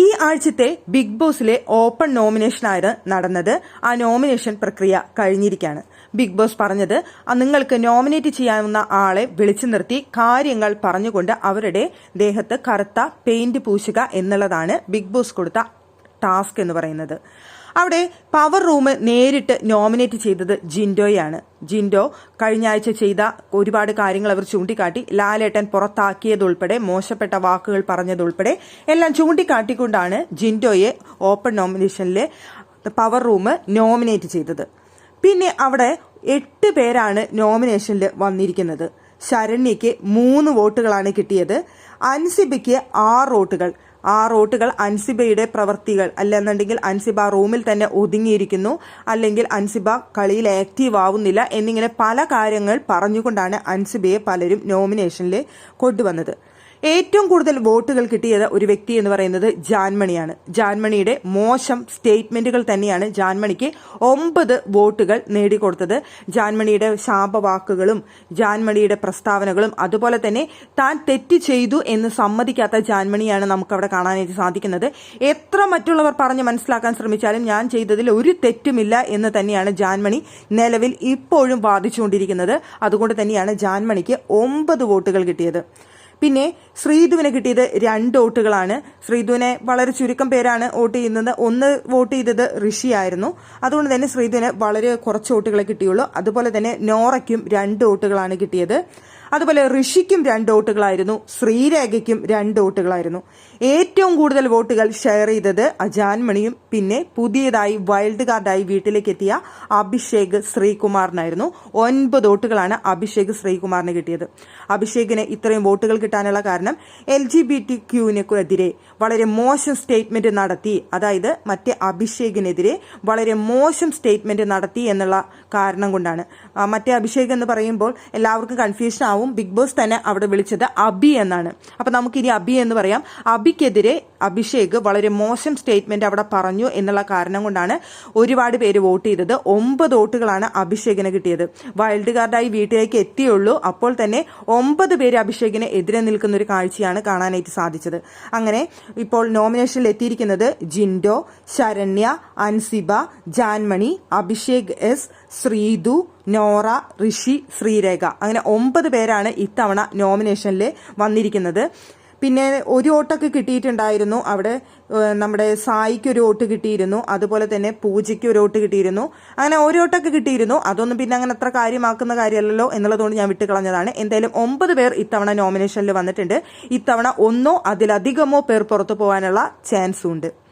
ഈ ആഴ്ചത്തെ big ബോസിലെ open നോമിനേഷനാണ് നടന്നത്. ആ നോമിനേഷൻ പ്രക്രിയ കഴിഞ്ഞിരിക്കുകയാണ്. ബിഗ് ബോസ് പറഞ്ഞത് നിങ്ങൾക്ക് നോമിനേറ്റ് ചെയ്യാവുന്ന ആളെ വിളിച്ചു നിർത്തി കാര്യങ്ങൾ പറഞ്ഞുകൊണ്ട് അവരുടെ ദേഹത്ത് കറുത്ത പെയിന്റ് പൂശുക എന്നുള്ളതാണ് ബിഗ് ബോസ് കൊടുത്ത ടാസ്ക് എന്ന് പറയുന്നത്. അവിടെ പവർ റൂം നേരിട്ട് നോമിനേറ്റ് ചെയ്തത് ജിൻഡോയാണ്. ജിൻഡോ കഴിഞ്ഞ ആഴ്ച ചെയ്ത ഒരുപാട് കാര്യങ്ങൾ അവർ ചൂണ്ടിക്കാട്ടി. ലാലേട്ടൻ പുറത്താക്കിയതുൾപ്പെടെ മോശപ്പെട്ട വാക്കുകൾ പറഞ്ഞതുൾപ്പെടെ എല്ലാം ചൂണ്ടിക്കാട്ടിക്കൊണ്ടാണ് ജിൻഡോയെ ഓപ്പൺ നോമിനേഷനിലെ പവർ റൂം നോമിനേറ്റ് ചെയ്തത്. പിന്നെ അവിടെ എട്ട് പേരാണ് നോമിനേഷനിൽ വന്നിരിക്കുന്നത്. ശരണ്യയ്ക്ക് മൂന്ന് വോട്ടുകളാണ് കിട്ടിയത്. അൻസിബിക്ക് ആറ് വോട്ടുകൾ. ആ റോട്ടുകൾ അൻസിബയുടെ പ്രവർത്തികൾ അല്ലെന്നുണ്ടെങ്കിൽ അൻസിബ റൂമിൽ തന്നെ ഒതുങ്ങിയിരിക്കുന്നു. അല്ലെങ്കിൽ അൻസിബ കളിയിൽ ആക്റ്റീവ് ആവുന്നില്ല എന്നിങ്ങനെ പല കാര്യങ്ങൾ പറഞ്ഞുകൊണ്ടാണ് അൻസിബയെ പലരും നോമിനേഷനിൽ കൊണ്ടുവന്നത്. ഏറ്റവും കൂടുതൽ വോട്ടുകൾ കിട്ടിയത് ഒരു വ്യക്തി എന്ന് പറയുന്നത് ജാൻമണിയാണ്. ജാൻമണിയുടെ മോശം സ്റ്റേറ്റ്മെന്റുകൾ തന്നെയാണ് ജാൻമണിക്ക് ഒമ്പത് വോട്ടുകൾ നേടിക്കൊടുത്തത്. ജാൻമണിയുടെ ശാപവാക്കുകളും ജാൻമണിയുടെ പ്രസ്താവനകളും അതുപോലെ തന്നെ താൻ തെറ്റ് ചെയ്തു എന്ന് സമ്മതിക്കാത്ത ജാൻമണിയാണ് നമുക്കവിടെ കാണാനായിട്ട് സാധിക്കുന്നത്. എത്ര മറ്റുള്ളവർ പറഞ്ഞ് മനസ്സിലാക്കാൻ ശ്രമിച്ചാലും ഞാൻ ചെയ്തതിൽ ഒരു തെറ്റുമില്ല എന്ന് തന്നെയാണ് ജാൻമണി നിലവിൽ ഇപ്പോഴും വാദിച്ചുകൊണ്ടിരിക്കുന്നത്. അതുകൊണ്ട് തന്നെയാണ് ജാൻമണിക്ക് ഒമ്പത് വോട്ടുകൾ കിട്ടിയത്. പിന്നെ ശ്രീധുവിനെ കിട്ടിയത് രണ്ട് വോട്ടുകളാണ്. ശ്രീധുവിനെ വളരെ ചുരുക്കം പേരാണ് വോട്ട് ചെയ്യുന്നത്. ഒന്ന് വോട്ട് ചെയ്തത് ഋഷിയായിരുന്നു അതുകൊണ്ട് തന്നെ ശ്രീധുവിന് വളരെ കുറച്ച് വോട്ടുകളെ കിട്ടിയുള്ളൂ. അതുപോലെ തന്നെ നോറയ്ക്കും രണ്ട് വോട്ടുകളാണ് കിട്ടിയത്. അതുപോലെ ഋഷിക്കും രണ്ട് വോട്ടുകളായിരുന്നു ശ്രീരേഖയ്ക്കും രണ്ട് വോട്ടുകളായിരുന്നു. ഏറ്റവും കൂടുതൽ വോട്ടുകൾ ഷെയർ ചെയ്തത് അജാൻമണിയും പിന്നെ പുതിയതായി വൈൽഡ് കാർഡായി വീട്ടിലേക്ക് എത്തിയ അഭിഷേക് ശ്രീകുമാറിനായിരുന്നു. ഒൻപത് വോട്ടുകളാണ് അഭിഷേക് ശ്രീകുമാറിന് കിട്ടിയത്. അഭിഷേകിന് ഇത്രയും വോട്ടുകൾ കിട്ടാനുള്ള കാരണം എൽ ജി ബി ടി ക്യൂവിനെതിരെ വളരെ മോശം സ്റ്റേറ്റ്മെന്റ് നടത്തി അതായത് മറ്റേ അഭിഷേകിനെതിരെ വളരെ മോശം സ്റ്റേറ്റ്മെന്റ് നടത്തി എന്നുള്ള കാരണം കൊണ്ടാണ്. മറ്റേ അഭിഷേക് എന്ന് പറയുമ്പോൾ എല്ലാവർക്കും കൺഫ്യൂഷൻ ആവും. ബിഗ് ബോസ് തന്നെ അവിടെ വിളിച്ചത് അബി എന്നാണ്. അപ്പൊ നമുക്കിനി അബി എന്ന് പറയാം. അബിക്കെതിരെ അഭിഷേക് വളരെ മോശം സ്റ്റേറ്റ്മെന്റ് അവിടെ പറഞ്ഞു എന്നുള്ള കാരണം കൊണ്ടാണ് ഒരുപാട് പേര് വോട്ട് ചെയ്തത്. ഒമ്പത് വോട്ടുകളാണ് അഭിഷേകിന് കിട്ടിയത്. വൈൽഡ് കാർഡായി വീട്ടിലേക്ക് എത്തിയുള്ളൂ. അപ്പോൾ തന്നെ ഒമ്പത് പേര് അഭിഷേകിന് എതിരെ നിൽക്കുന്ന ഒരു കാഴ്ചയാണ് കാണാനായിട്ട് സാധിച്ചത്. അങ്ങനെ ഇപ്പോൾ നോമിനേഷനിൽ എത്തിയിരിക്കുന്നത് ജിൻഡോ ശരണ്യ അൻസിബ ജാൻമണി അഭിഷേക് എസ് ശ്രീതു നോറ ഋഷി ശ്രീരേഖ. അങ്ങനെ ഒമ്പത് പേരാണ് ഇത്തവണ നോമിനേഷനിൽ വന്നിരിക്കുന്നത്. പിന്നെ ഒരു വോട്ടൊക്കെ കിട്ടിയിട്ടുണ്ടായിരുന്നു. അവിടെ നമ്മുടെ സായിക്ക് ഒരു വോട്ട് കിട്ടിയിരുന്നു. അതുപോലെ തന്നെ പൂജയ്ക്ക് ഒരു വോട്ട് കിട്ടിയിരുന്നു. അങ്ങനെ ഒരു വോട്ടൊക്കെ കിട്ടിയിരുന്നു. അതൊന്നും പിന്നെ അങ്ങനെ അത്ര കാര്യമാക്കുന്ന കാര്യമല്ലല്ലോ എന്നുള്ളതുകൊണ്ട് ഞാൻ വിട്ടുകളഞ്ഞതാണ്. എന്തായാലും ഒമ്പത് പേർ ഇത്തവണ നോമിനേഷനിൽ വന്നിട്ടുണ്ട്. ഇത്തവണ ഒന്നോ അതിലധികമോ പേർ പുറത്തു പോകാനുള്ള ചാൻസും ഉണ്ട്.